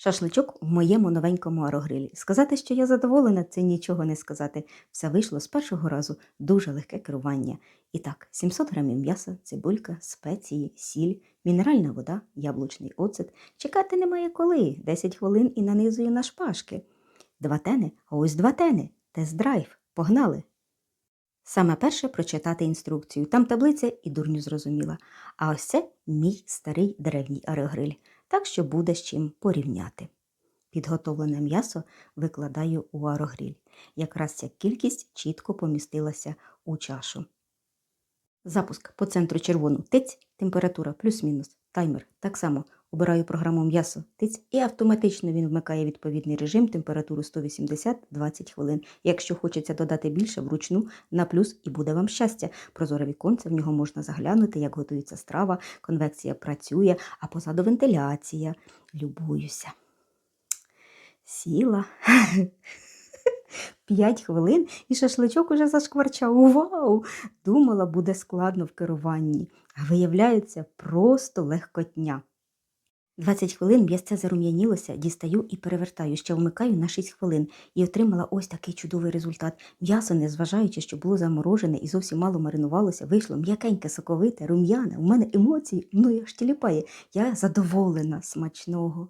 Шашличок в моєму новенькому аерогрилі. Сказати, що я задоволена, це нічого не сказати. Все вийшло з першого разу дуже легке керування. І так, 700 грамів м'яса, цибулька, спеції, сіль, мінеральна вода, яблучний оцет. Чекати немає коли. 10 хвилин і нанизую на шпажки. Два тени, а ось два тени. Тест-драйв. Погнали. Саме перше прочитати інструкцію. Там таблиця і дурню зрозуміла. А ось це мій старий древній аерогриль, так що буде з чим порівняти. Підготовлене м'ясо викладаю у аерогриль. Якраз ця кількість чітко помістилася у чашу. Запуск по центру червону тиць, температура плюс-мінус, таймер. Так само обираю програму м'ясо тиць і автоматично він вмикає відповідний режим температуру 180-20 хвилин. Якщо хочеться додати більше, вручну на плюс і буде вам щастя. Прозоре віконце, в нього можна заглянути, як готується страва, конвекція працює, а позаду вентиляція. Любуюся. Сіла. П'ять хвилин і шашличок уже зашкварчав. Вау! Думала, буде складно в керуванні, а виявляється, просто легкотня. 20 хвилин м'ясце зарум'янілося, дістаю і перевертаю, ще вмикаю на 6 хвилин і отримала ось такий чудовий результат. М'ясо, незважаючи, що було заморожене і зовсім мало маринувалося, вийшло м'якеньке, соковите, рум'яне. У мене емоції, ну я ж тіліпає. Я задоволена смачного.